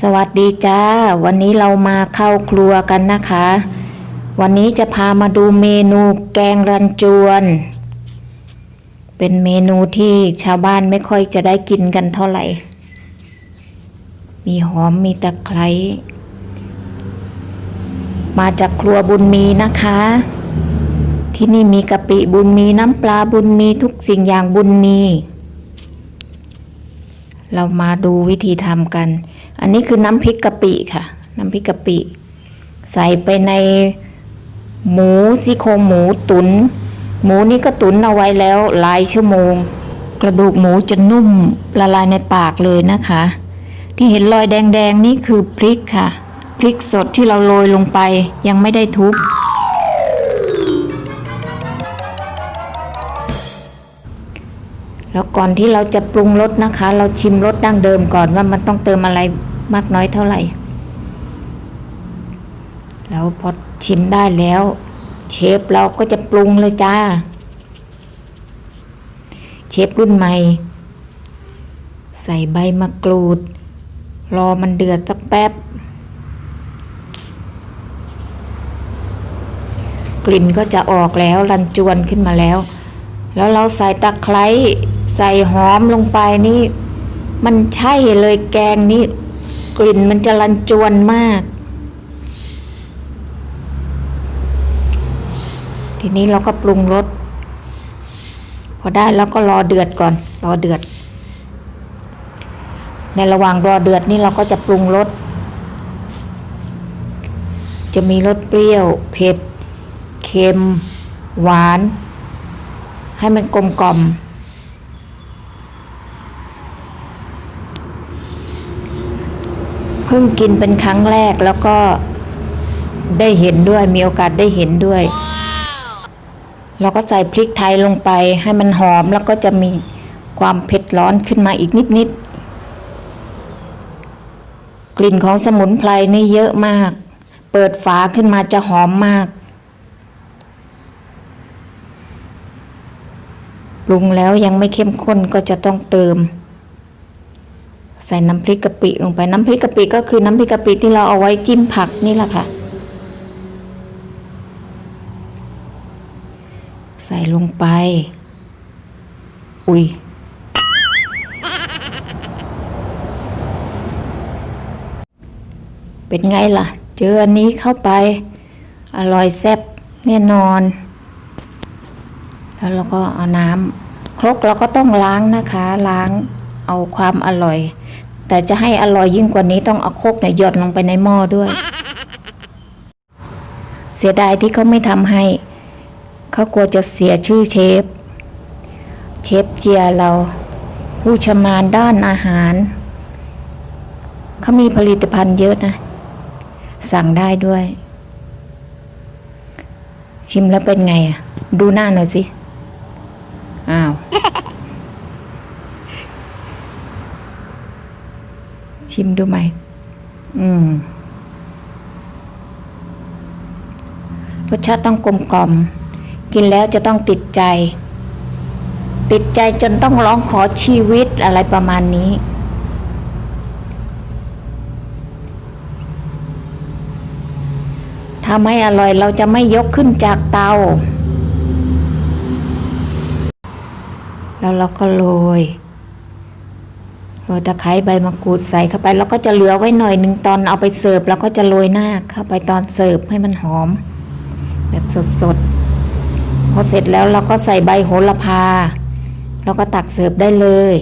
สวัสดีจ้า วันนี้เรามาเข้าครัวกันนะคะ วันนี้จะพามาดูเมนูแกงรันจวน เป็นเมนูที่ชาวบ้านไม่ค่อยจะได้กินกันเท่าไหร่ มีหอมมีตะไคร้มาจากครัวบุญมีนะคะ ที่นี่มีกะปิบุญมีน้ำปลาบุญมีทุกสิ่งอย่างบุญมี เรามาดูวิธีทำกัน อันนี้คือน้ำพริกกะปิค่ะ น้ำพริกกะปิ ใส่ไปในหมูซี่โครงหมูตุน หมูนี่ก็ตุนเอาไว้แล้วหลายชั่วโมง กระดูกหมูจะนุ่มละลายในปากเลยนะคะ ที่เห็นรอยแดงๆนี่คือพริกค่ะ พริกสดที่เราโรยลงไปยังไม่ได้ทุบ แล้วก่อนที่เราจะปรุงรสนะคะ เราชิมรสดั้งเดิมก่อนว่ามันต้องเติมอะไรมากน้อยเท่าไหร่ แล้วพอชิมได้แล้ว เชฟเราก็จะปรุงเลยจ้า เชฟรุ่นใหม่ ใส่ใบมะกรูด รอมันเดือดสักแป๊บ กลิ่นก็จะออกแล้วรันจวนขึ้นมาแล้ว แล้วเราใส่ตะไคร้ ใส่หอมลงไปนี่ มันใช่เลยแกงนี่กลิ่นมันจะรันจวนมาก ทีนี้เราก็ปรุงรสพอได้แล้วก็รอเดือดก่อน รอเดือด ในระหว่างรอเดือดนี่เราก็จะปรุงรสจะมีรสเปรี้ยว เผ็ด เค็ม หวาน ให้มันกลมกล่อม เพิ่งกินเป็นครั้งแรกแล้วก็ได้เห็นด้วยมีโอกาสได้เห็นด้วย เราก็ใส่พริกไทยลงไปให้มันหอมแล้วก็จะมีความเผ็ดร้อนขึ้นมาอีกนิดๆกลิ่นของสมุนไพรนี่เยอะมาก เปิดฝาขึ้นมาจะหอมมากปรุงแล้วยังไม่เข้มข้นก็จะต้องเติม ใส่น้ำพริกกะปิลงไปน้ำพริกกะปิก็คือน้ำพริกกะปิที่เราเอาไว้จิ้มผักนี่แหละค่ะ ใส่ลงไป อุ้ยเป็นไงล่ะ เจออันนี้เข้าไป อร่อยแซ่บแน่นอน แล้วเราก็เอาน้ำครกเราก็ต้องล้างนะคะล้าง เอาความอร่อย แต่จะให้อร่อยยิ่งกว่านี้ต้องเอาคกเนี่ยหยดลงไปในหม้อด้วย เสียดายที่เขาไม่ทำให้ เขากลัวจะเสียชื่อเชฟ เชฟเจียเรา ผู้ชำนาญด้านอาหาร เขามีผลิตภัณฑ์เยอะนะ สั่งได้ด้วย ชิมแล้วเป็นไงอะ ดูหน้าหน่อยสิ อ้าว ชิมดูไหม อืม รสชาติต้องกลมกล่อม กินแล้วจะต้องติดใจ ติดใจจนต้องร้องขอชีวิตอะไรประมาณนี้ ถ้าไม่อร่อยเราจะไม่ยกขึ้นจากเตา แล้วเราก็โรย ตะไคร้ใบมะกรูดใส่เข้าไป แล้วก็จะเหลือไว้หน่อยหนึ่งตอนเอาไปเสิร์ฟเราก็จะโรยหน้าเข้าไปตอนเสิร์ฟให้มันหอม แบบสดๆพอเสร็จแล้วเราก็ใส่ใบโหระพา แล้วก็ตักเสิร์ฟได้เลย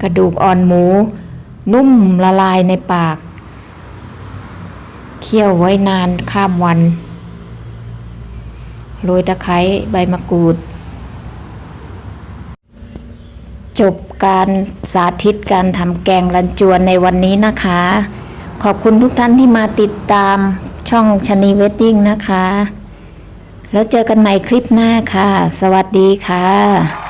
กระดูกอ่อนหมู นุ่มละลายในปากเคี่ยวไว้นานข้ามวัน โรยตะไคร้ใบมะกรูด จบการสาธิตการทำแกงรันจวนในวันนี้นะคะ ขอบคุณทุกท่านที่มาติดตามช่องชนีเวดดิ้งนะคะ แล้วเจอกันใหม่คลิปหน้าค่ะ สวัสดีค่ะ